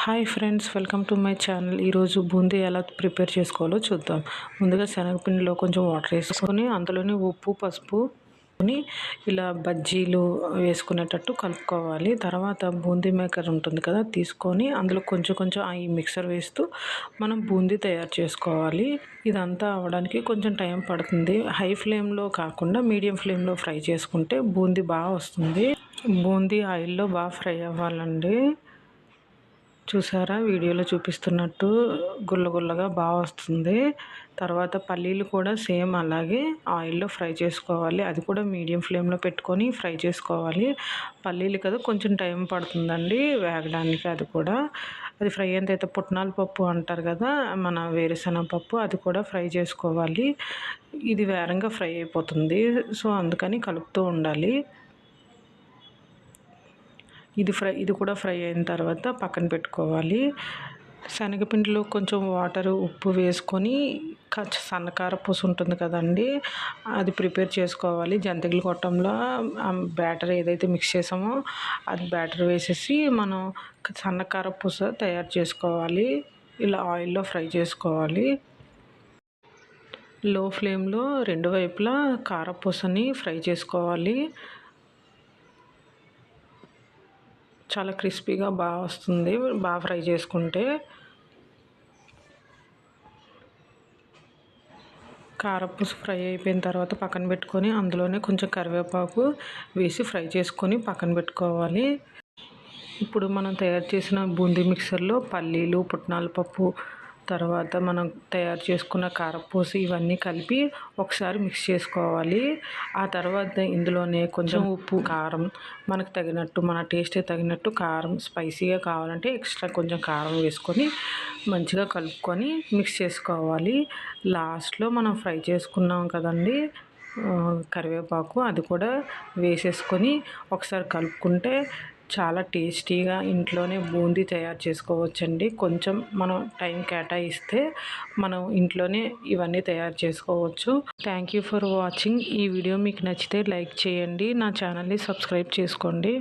Hi friends welcome to my channel. ఈరోజు బూందీ ఎలా prepare చేసుకోవాలో చూద్దాం. ముందుగా శనగపిండిలో కొంచెం వాటర్ వేసుకొని అందులోనే ఉప్పు పసుపు ఇలా బజ్జీలు వేసుకునేటట్టు కలుపుకోవాలి. తర్వాత బూందీ మేకర్ ఉంటుంది కదా తీసుకొని అందులో కొంచెం కొంచెం ఈ మిక్సర్ వేస్తూ మనం బూందీ తయారు చేసుకోవాలి. ఇదంతా అవడానికి కొంచెం టైం పడుతుంది. హై ఫ్లేమ్లో కాకుండా మీడియం ఫ్లేమ్లో ఫ్రై చేసుకుంటే బూందీ బాగా వస్తుంది. బూందీ ఆయిల్లో బాగా ఫ్రై అవ్వాలండి. చూసారా? వీడియోలో చూపిస్తున్నట్టు గుల్ల గుల్లగా బాగా వస్తుంది. తర్వాత పల్లీలు కూడా సేమ్ అలాగే ఆయిల్లో ఫ్రై చేసుకోవాలి. అది కూడా మీడియం ఫ్లేమ్లో పెట్టుకొని ఫ్రై చేసుకోవాలి. పల్లీలు కదా కొంచెం టైం పడుతుందండి వేగడానికి అది కూడా. అది ఫ్రై అయిన తర్వాత పుట్నాల పప్పు అంటారు కదా మన వేరుశనగ పప్పు అది కూడా ఫ్రై చేసుకోవాలి. ఇది వేరంగా ఫ్రై అయిపోతుంది. సో అందుకని కలుపుతూ ఉండాలి. ఇది ఫ్రై ఇది కూడా ఫ్రై అయిన తర్వాత పక్కన పెట్టుకోవాలి. శనగపిండిలో కొంచెం వాటర్ ఉప్పు వేసుకొని సన్నకార పూస ఉంటుంది కదండి అది ప్రిపేర్ చేసుకోవాలి. జంతికలు కొట్టంలో బ్యాటర్ ఏదైతే మిక్స్ చేసామో అది బ్యాటర్ వేసేసి మనం సన్నకార పూస తయారు చేసుకోవాలి. ఇలా ఆయిల్లో ఫ్రై చేసుకోవాలి. లో ఫ్లేమ్లో రెండు వైపులా కారపూసని ఫ్రై చేసుకోవాలి. చాలా క్రిస్పీగా బాగా వస్తుంది. బాగా ఫ్రై చేసుకుంటే కారపూస ఫ్రై అయిపోయిన తర్వాత పక్కన పెట్టుకొని అందులోనే కొంచెం కరివేపాకు వేసి ఫ్రై చేసుకొని పక్కన పెట్టుకోవాలి. ఇప్పుడు మనం తయారు చేసిన బూందీ మిక్సర్లో పల్లీలు పుట్నాల పప్పు తర్వాత మనం తయారు చేసుకున్న కారపూస ఇవన్నీ కలిపి ఒకసారి మిక్స్ చేసుకోవాలి. ఆ తర్వాత ఇందులోనే కొంచెం ఉప్పు కారం మనకు తగినట్టు మన టేస్ట్ తగినట్టు కారం స్పైసీగా కావాలంటే ఎక్స్ట్రా కొంచెం కారం వేసుకొని మంచిగా కలుపుకొని మిక్స్ చేసుకోవాలి. లాస్ట్లో మనం ఫ్రై చేసుకున్నాం కదండి కరివేపాకు అది కూడా వేసేసుకొని ఒకసారి కలుపుకుంటే చాలా టేస్టీగా ఇంట్లోనే బూందీ తయారు చేసుకోవచ్చండి. కొంచెం మనం టైం కేటాయిస్తే మనం ఇంట్లోనే ఇవన్నీ తయారు చేసుకోవచ్చు. థ్యాంక్ యూ ఫర్ వాచింగ్ ఈ వీడియో మీకు నచ్చితే లైక్ చేయండి. నా ఛానల్ని సబ్స్క్రైబ్ చేసుకోండి.